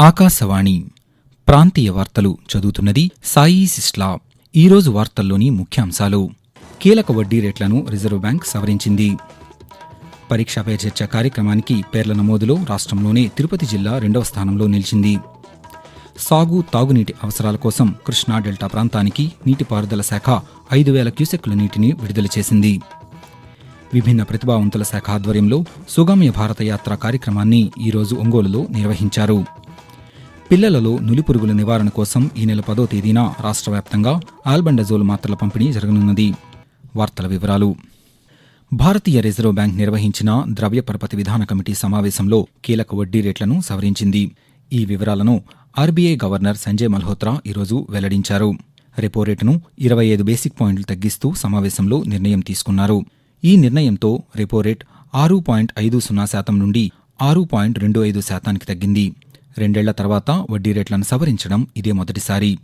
ఆకాశవాణి ప్రాంతీయ వార్తలు చదువుతున్నది సాయి సిస్లా. ఈరోజు వార్తల్లోని ముఖ్యాంశాలు. కీలక వడ్డీ రేట్లను రిజర్వ్ బ్యాంక్ సవరించింది. పరీక్షా పే చర్చ కార్యక్రమానికి పేర్ల నమోదులో రాష్ట్రంలోనే తిరుపతి జిల్లా రెండవ స్థానంలో నిలిచింది. సాగు తాగునీటి అవసరాల కోసం కృష్ణా డెల్టా ప్రాంతానికి నీటిపారుదల శాఖ ఐదు వేల క్యూసెక్కుల నీటిని విడుదల చేసింది. విభిన్న ప్రతిభావంతుల శాఖ ఆధ్వర్యంలో సుగమ్య భారత యాత్ర కార్యక్రమాన్ని ఈరోజు ఒంగోలులో నిర్వహించారు. పిల్లలలో నులిపురుగుల నివారణ కోసం ఈ నెల పదో తేదీన రాష్ట్ర వ్యాప్తంగా ఆల్బండజోల్ మాత్రల పంపిణీ జరగనున్నది. వార్తల వివరాలు. భారతీయ రిజర్వ్ బ్యాంక్ నిర్వహించిన ద్రవ్య పరపతి విధాన కమిటీ సమావేశంలో కీలక వడ్డీ రేట్లను సవరించింది. ఈ వివరాలను ఆర్బీఐ గవర్నర్ సంజయ్ మల్హోత్రా ఈరోజు వెల్లడించారు. రెపో రేటును ఇరవై ఐదు బేసిక్ పాయింట్లు తగ్గిస్తూ సమావేశంలో నిర్ణయం తీసుకున్నారు. ఈ నిర్ణయంతో రెపో రేట్ ఆరు పాయింట్ ఐదు సున్నా శాతం నుండి ఆరు పాయింట్ రెండు ఐదు శాతానికి తగ్గింది. రెండేళ్ళ తర్వాత వడ్డీ రేట్లను సవరించడం ఇదే మొదటిసారి.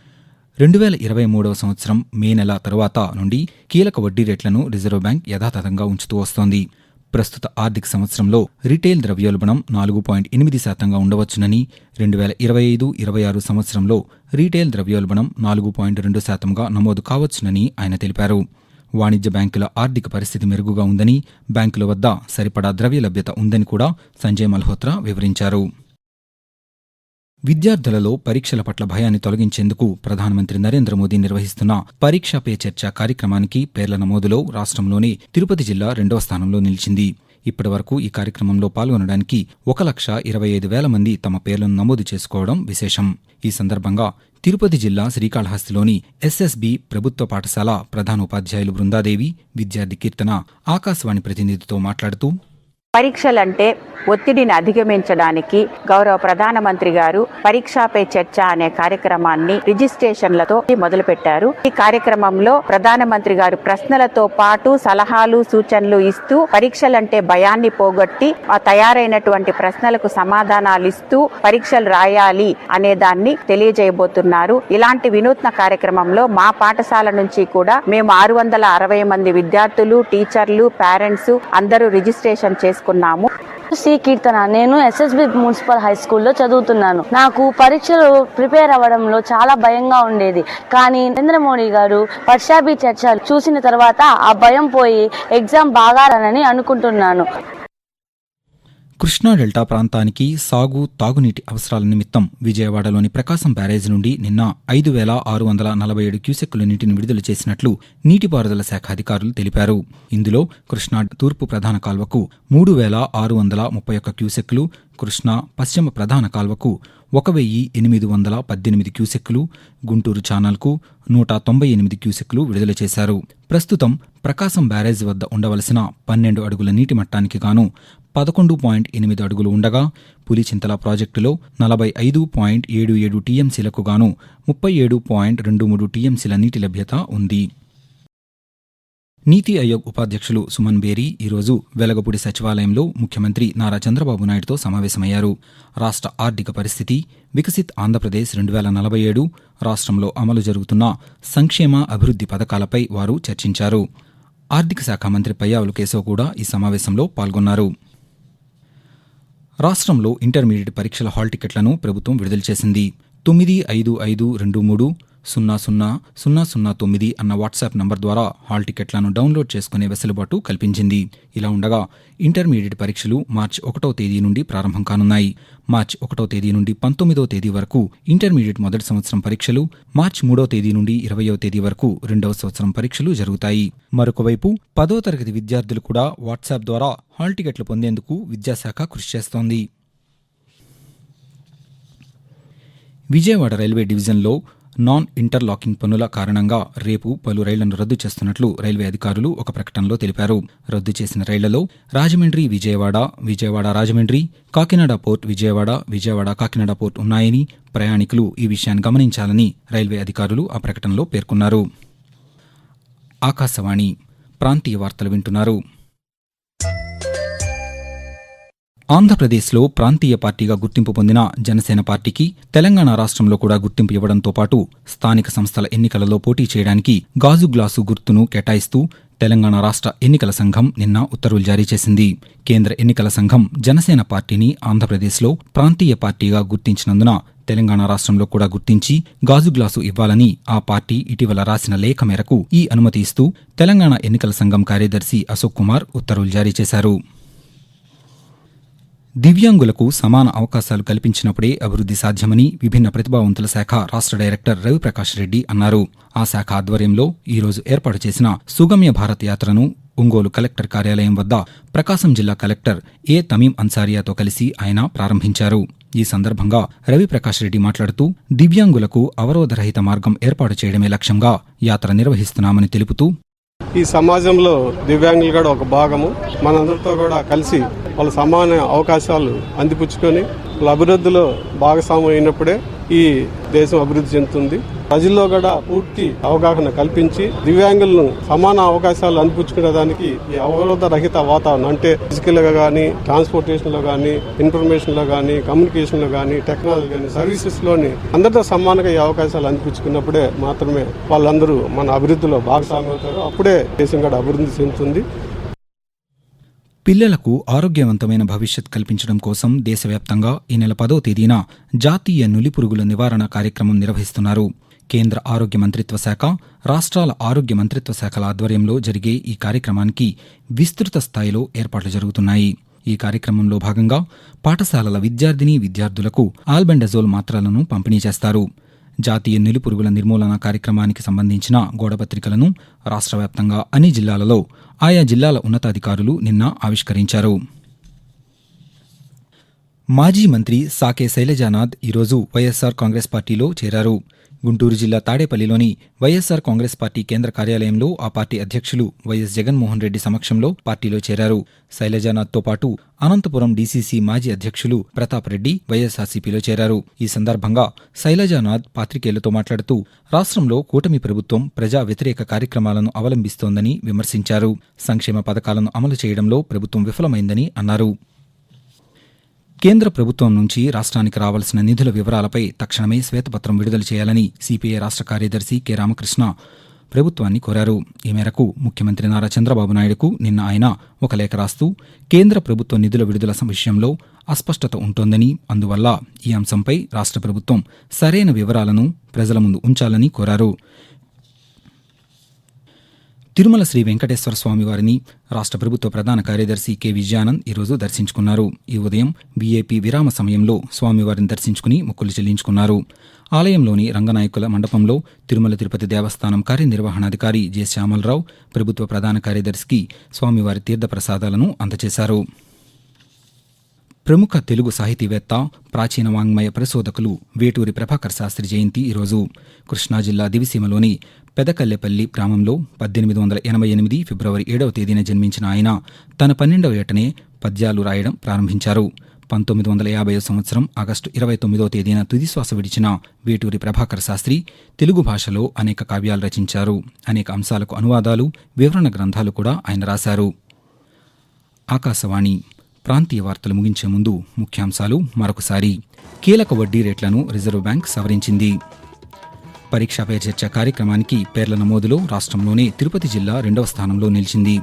రెండు వేల ఇరవై మూడవ సంవత్సరం మే నెల తరువాత నుండి కీలక వడ్డీ రేట్లను రిజర్వ్ బ్యాంక్ యథాతథంగా ఉంచుతూ వస్తోంది. ప్రస్తుత ఆర్థిక సంవత్సరంలో రిటైల్ ద్రవ్యోల్బణం నాలుగు పాయింట్ ఎనిమిది శాతంగా ఉండవచ్చునని రెండు వేల ఇరవై ఐదు ఇరవై ఆరు సంవత్సరంలో రీటైల్ ద్రవ్యోల్బణం నాలుగు పాయింట్ రెండు శాతంగా నమోదు కావచ్చునని ఆయన తెలిపారు. వాణిజ్య బ్యాంకుల ఆర్థిక పరిస్థితి మెరుగుగా ఉందని బ్యాంకుల వద్ద సరిపడా ద్రవ్య లభ్యత ఉందని కూడా సంజయ్ మల్హోత్రా వివరించారు. విద్యార్థులలో పరీక్షల పట్ల భయాన్ని తొలగించేందుకు ప్రధానమంత్రి నరేంద్ర మోదీ నిర్వహిస్తున్న పరీక్షా పే చర్చ కార్యక్రమానికి పేర్ల నమోదులో రాష్ట్రంలోని తిరుపతి జిల్లా రెండవ స్థానంలో నిలిచింది. ఇప్పటివరకు ఈ కార్యక్రమంలో పాల్గొనడానికి ఒక లక్ష ఇరవై ఐదు వేల మంది తమ పేర్లను నమోదు చేసుకోవడం విశేషం. ఈ సందర్భంగా తిరుపతి జిల్లా శ్రీకాళహస్తిలోని ఎస్ఎస్బి ప్రభుత్వ పాఠశాల ప్రధానోపాధ్యాయులు బృందాదేవి విద్యార్థి కీర్తన ఆకాశవాణి ప్రతినిధితో మాట్లాడుతూ పరీక్షలంటే ఒత్తిడిని అధిగమించడానికి గౌరవ ప్రధానమంత్రి గారు పరీక్షా పే చర్చ అనే కార్యక్రమాన్ని రిజిస్ట్రేషన్లతో మొదలుపెట్టారు. ఈ కార్యక్రమంలో ప్రధానమంత్రి గారు ప్రశ్నలతో పాటు సలహాలు సూచనలు ఇస్తూ పరీక్షలంటే భయాన్ని పోగొట్టి ఆ తయారైనటువంటి ప్రశ్నలకు సమాధానాలు ఇస్తూ పరీక్షలు రాయాలి అనే దాన్ని తెలియజేయబోతున్నారు. ఇలాంటి వినూత్న కార్యక్రమంలో మా పాఠశాల నుంచి కూడా మేము ఆరు వందల అరవై మంది విద్యార్థులు టీచర్లు పేరెంట్స్ అందరూ రిజిస్ట్రేషన్ చేసుకున్నాము. సి కీర్తన. నేను ఎస్ఎస్బి మున్సిపల్ హై స్కూల్లో చదువుతున్నాను. నాకు పరీక్షలు ప్రిపేర్ అవ్వడంలో చాలా భయంగా ఉండేది. కానీ నరేంద్ర మోడీ గారు పర్షాబీ చర్చ చూసిన తర్వాత ఆ భయం పోయి ఎగ్జామ్ బాగా రానని అనుకుంటున్నాను. కృష్ణా డెల్టా ప్రాంతానికి సాగు తాగునీటి అవసరాల నిమిత్తం విజయవాడలోని ప్రకాశం బ్యారేజ్ నుండి నిన్న ఐదు వేల ఆరు వందల నలభై ఏడు క్యూసెక్కుల నీటిని విడుదల చేసినట్లు నీటిపారుదల శాఖ అధికారులు తెలిపారు. ఇందులో కృష్ణా తూర్పు ప్రధాన కాల్వకు మూడు వేల ఆరు వందల ముప్పై ఒక్క క్యూసెక్లు కృష్ణా పశ్చిమ ప్రధాన కాల్వకు ఒక వెయ్యి ఎనిమిది వందల పద్దెనిమిది క్యూసెక్కులు గుంటూరు ఛానల్కు నూట తొంభై ఎనిమిది క్యూసెక్కులు విడుదల చేశారు. ప్రస్తుతం ప్రకాశం బ్యారేజ్ వద్ద ఉండవలసిన పన్నెండు అడుగుల నీటి మట్టానికి గాను పదకొండు పాయింట్ ఎనిమిది అడుగులు ఉండగా పులిచింతల ప్రాజెక్టులో నలభై ఐదు పాయింట్ ఏడు ఏడు టీఎంసీలకు గాను ముప్పై ఏడు పాయింట్ రెండు మూడు టీఎంసీల నీటి లభ్యత ఉంది. నీతి ఆయోగ్ ఉపాధ్యక్షులు సుమన్ బేరీ ఈరోజు వెలగపూడి సచివాలయంలో ముఖ్యమంత్రి నారా చంద్రబాబు నాయుడుతో సమావేశమయ్యారు. రాష్ట్ర ఆర్థిక పరిస్థితి వికసిత్ ఆంధ్రప్రదేశ్ రెండు వేల నలభై ఏడు రాష్ట్రంలో అమలు జరుగుతున్న సంక్షేమ అభివృద్ధి పథకాలపై వారు చర్చించారు. ఆర్థిక శాఖ మంత్రి పయ్యావులు కేశవ్ కూడా ఈ సమావేశంలో పాల్గొన్నారు. రాష్ట్రంలో ఇంటర్మీడియట్ పరీక్షల హాల్ టికెట్లను ప్రభుత్వం విడుదల చేసింది. తొమ్మిది ఐదు ఐదు రెండు మూడు సున్నా సున్నా సున్నా సున్నా తొమ్మిది అన్న వాట్సాప్ నంబర్ ద్వారా హాల్ టికెట్లను డౌన్లోడ్ చేసుకునే వెసులుబాటు కల్పించింది. ఇలా ఉండగా ఇంటర్మీడియట్ పరీక్షలు మార్చి ఒకటో తేదీ నుండి ప్రారంభం కానున్నాయి. మార్చి ఒకటో తేదీ నుండి పంతొమ్మిదో తేదీ వరకు ఇంటర్మీడియట్ మొదటి సంవత్సరం పరీక్షలు మార్చి మూడో తేదీ నుండి ఇరవయో తేదీ వరకు రెండవ సంవత్సరం పరీక్షలు జరుగుతాయి. మరొకవైపు పదో తరగతి విద్యార్థులు కూడా వాట్సాప్ ద్వారా హాల్ టికెట్లు పొందేందుకు విద్యాశాఖ కృషి చేస్తోంది. విజయవాడ రైల్వే డివిజన్లో నాన్ ఇంటర్లాకింగ్ పనుల కారణంగా రేపు పలు రైళ్ళను రద్దు చేస్తున్నట్లు రైల్వే అధికారులు ఒక ప్రకటనలో తెలిపారు. రద్దు చేసిన రైళ్ళలో రాజమండ్రి విజయవాడ విజయవాడ రాజమండ్రి కాకినాడ పోర్ట్ విజయవాడ విజయవాడ కాకినాడ పోర్ట్ ఉన్నాయని ప్రయాణికులు ఈ విషయాన్ని గమనించాలని రైల్వే అధికారులు ఆ ప్రకటనలో పేర్కొన్నారు. ఆకాశవాణి ప్రాంతీయ వార్తలు వింటున్నారు. ఆంధ్రప్రదేశ్లో ప్రాంతీయ పార్టీగా గుర్తింపు పొందిన జనసేన పార్టీకి తెలంగాణ రాష్ట్రంలో కూడా గుర్తింపు ఇవ్వడంతో పాటు స్థానిక సంస్థల ఎన్నికలలో పోటీ చేయడానికి గాజు గ్లాసు గుర్తును కేటాయిస్తూ తెలంగాణ రాష్ట్ర ఎన్నికల సంఘం నిన్న ఉత్తర్వులు జారీ చేసింది. కేంద్ర ఎన్నికల సంఘం జనసేన పార్టీని ఆంధ్రప్రదేశ్లో ప్రాంతీయ పార్టీగా గుర్తించినందున తెలంగాణ రాష్ట్రంలో కూడా గుర్తించి గాజు గ్లాసు ఇవ్వాలని ఆ పార్టీ ఇటీవల రాసిన లేఖ మేరకు ఈ అనుమతి ఇస్తూ తెలంగాణ ఎన్నికల సంఘం కార్యదర్శి అశోక్ కుమార్ ఉత్తర్వులు జారీ చేశారు. దివ్యాంగులకు సమాన అవకాశాలు కల్పించినప్పుడే అభివృద్ధి సాధ్యమని విభిన్న ప్రతిభావంతుల శాఖ రాష్ట్ర డైరెక్టర్ రవిప్రకాష్ రెడ్డి అన్నారు. ఆ శాఖ ఆధ్వర్యంలో ఈరోజు ఏర్పాటు చేసిన సుగమ్య భారత్ యాత్రను ఒంగోలు కలెక్టర్ కార్యాలయం వద్ద ప్రకాశం జిల్లా కలెక్టర్ ఏ తమీం అన్సారియాతో కలిసి ఆయన ప్రారంభించారు. ఈ సందర్భంగా రవిప్రకాష్ రెడ్డి మాట్లాడుతూ దివ్యాంగులకు అవరోధరహిత మార్గం ఏర్పాటు చేయడమే లక్ష్యంగా యాత్ర నిర్వహిస్తున్నామని తెలుపుతూ ఈ సమాజంలో దివ్యాంగులు కూడా ఒక భాగము. మనందరితో కూడా కలిసి వాళ్ళ సమాన అవకాశాలు అందిపుచ్చుకొని వాళ్ళ అభివృద్ధిలో భాగస్వామ్యం అయినప్పుడే ఈ దేశం అభివృద్ధి చెందుతుంది. ప్రజల్లో కూడా పూర్తి అవగాహన కల్పించి దివ్యాంగులను సమాన అవకాశాలు అనిపించుకునే దానికి ఈ అవరోధ రహిత వాతావరణం అంటే ఫిజికల్గా కానీ ట్రాన్స్పోర్టేషన్లో కానీ ఇన్ఫర్మేషన్లో కానీ కమ్యూనికేషన్లో కానీ టెక్నాలజీ కానీ సర్వీసెస్లోని అందరితో సమానంగా ఈ అవకాశాలు అనిపించుకున్నప్పుడే మాత్రమే వాళ్ళందరూ మన అభివృద్ధిలో భాగస్వామి అవుతారు అప్పుడే దేశం కూడా అభివృద్ధి చెందుతుంది. పిల్లలకు ఆరోగ్యవంతమైన భవిష్యత్ కల్పించడం కోసం దేశవ్యాప్తంగా ఈ నెల పదో తేదీన జాతీయ నులిపురుగుల నివారణ కార్యక్రమం నిర్వహిస్తున్నారు. కేంద్ర ఆరోగ్య మంత్రిత్వ శాఖ రాష్ట్రాల ఆరోగ్య మంత్రిత్వ శాఖల ఆధ్వర్యంలో జరిగే ఈ కార్యక్రమానికి విస్తృత స్థాయిలో ఏర్పాట్లు జరుగుతున్నాయి. ఈ కార్యక్రమంలో భాగంగా పాఠశాలల విద్యార్థిని విద్యార్థులకు ఆల్బెండజోల్ మాత్రలను పంపిణీ చేస్తారు. జాతీయ నులిపురుగుల నిర్మూలన కార్యక్రమానికి సంబంధించిన గోడపత్రికలను రాష్ట్ర వ్యాప్తంగా అన్ని జిల్లాలలో ఆయా జిల్లాల ఉన్నతాధికారులు నిన్న ఆవిష్కరించారు. మాజీ మంత్రి సాకే శైలజానాథ్ ఈరోజు వైఎస్సార్ కాంగ్రెస్ పార్టీలో చేరారు. గుంటూరు జిల్లా తాడేపల్లిలోని వైఎస్సార్ కాంగ్రెస్ పార్టీ కేంద్ర కార్యాలయంలో ఆ పార్టీ అధ్యక్షులు వైఎస్ జగన్మోహన్ రెడ్డి సమక్షంలో పార్టీలో చేరారు. శైలజానాథ్తో పాటు అనంతపురం డీసీసీ మాజీ అధ్యక్షులు ప్రతాప్ రెడ్డి వైఎస్ఆర్సీపీలో చేరారు. ఈ సందర్భంగా శైలజానాథ్ పాత్రికేయులతో మాట్లాడుతూ రాష్ట్రంలో కూటమి ప్రభుత్వం ప్రజా వ్యతిరేక కార్యక్రమాలను అవలంబిస్తోందని విమర్శించారు. సంక్షేమ పథకాలను అమలు చేయడంలో ప్రభుత్వం విఫలమైందని అన్నారు. కేంద్ర ప్రభుత్వం నుంచి రాష్ట్రానికి రావాల్సిన నిధుల వివరాలపై తక్షణమే శ్వేతపత్రం విడుదల చేయాలని సిపిఐ రాష్ట్ర కార్యదర్శి కె రామకృష్ణ ప్రభుత్వాన్ని కోరారు. ఈ మేరకు ముఖ్యమంత్రి నారా చంద్రబాబు నాయుడుకు నిన్న ఆయన ఒక లేఖ రాస్తూ కేంద్ర ప్రభుత్వ నిధుల విడుదల విషయంలో అస్పష్టత ఉంటోందని అందువల్ల ఈ అంశంపై రాష్ట్ర ప్రభుత్వం సరైన వివరాలను ప్రజల ముందు ఉంచాలని కోరారు. తిరుమల శ్రీ వెంకటేశ్వర స్వామి వారిని రాష్ట్ర ప్రభుత్వ ప్రధాన కార్యదర్శి కె. విజయానంద్ ఈరోజు దర్శించుకున్నారు. ఈ ఉదయం బీఏపీ విరామ సమయంలో స్వామివారిని దర్శించుకుని మొక్కులు చెల్లించుకున్నారు. ఆలయంలోని రంగనాయకుల మండపంలో తిరుమల తిరుపతి దేవస్థానం కార్యనిర్వహణాధికారి జె. శ్యామలరావు ప్రభుత్వ ప్రధాన కార్యదర్శికి స్వామివారి తీర్థప్రసాదాలను అందజేశారు. ప్రముఖ తెలుగు సాహితీవేత్త ప్రాచీన వాంగ్మయ పరిశోధకులు వేటూరి ప్రభాకర్ శాస్త్రి జయంతి ఈరోజు. కృష్ణా జిల్లా దివిసీమలోని పెదకల్లెపల్లి గ్రామంలో పద్దెనిమిది వందల ఎనభై ఎనిమిది ఫిబ్రవరి ఏడవ తేదీన జన్మించిన ఆయన తన పన్నెండవ ఏటనే పద్యాలు రాయడం ప్రారంభించారు. పంతొమ్మిది వందల యాభై సంవత్సరం ఆగస్టు ఇరవై తొమ్మిదో తేదీన తుదిశ్వాస విడిచిన వేటూరి ప్రభాకర్ శాస్త్రి తెలుగు భాషలో అనేక కావ్యాలు రచించారు. అనేక అంశాలకు అనువాదాలు వివరణ గ్రంథాలు కూడా ఆయన రాశారు. ఆకాశవాణి ప్రాంతీయ వార్తలు ముగించే ముందు ముఖ్యాంశాలు మరొకసారి. కీలక వడ్డీ రేట్లను రిజర్వ్ బ్యాంక్ సవరించింది. పరీక్షా పే చర్చ కార్యక్రమానికి పేర్ల నమోదులో రాష్ట్రంలోనే తిరుపతి జిల్లా రెండవ స్థానంలో నిలిచింది.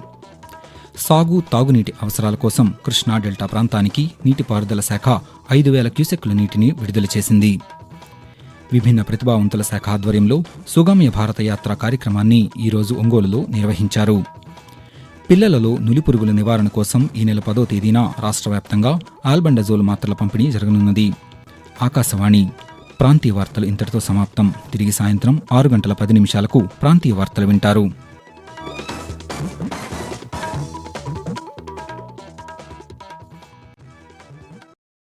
సాగు తాగునీటి అవసరాల కోసం కృష్ణా డెల్టా ప్రాంతానికి నీటిపారుదల శాఖ ఐదు వేల క్యూసెక్ల నీటిని విడుదల చేసింది. విభిన్న ప్రతిభావంతుల శాఖ ఆధ్వర్యంలో సుగమ్య భారత యాత్ర కార్యక్రమాన్ని ఈరోజు ఒంగోలులో నిర్వహించారు. పిల్లలలో నులిపురుగుల నివారణ కోసం ఈ నెల పదో తేదీన రాష్ట్ర వ్యాప్తంగా ఆల్బండజోల్ మాత్రల పంపిణీ జరగనున్నది. ఆకాశవాణి ప్రాంతీయ వార్తలు ఇంతటితో సమాప్తం. తిరిగి సాయంత్రం ఆరు గంటల పది నిమిషాలకు ప్రాంతీయ వార్తలు వింటారు.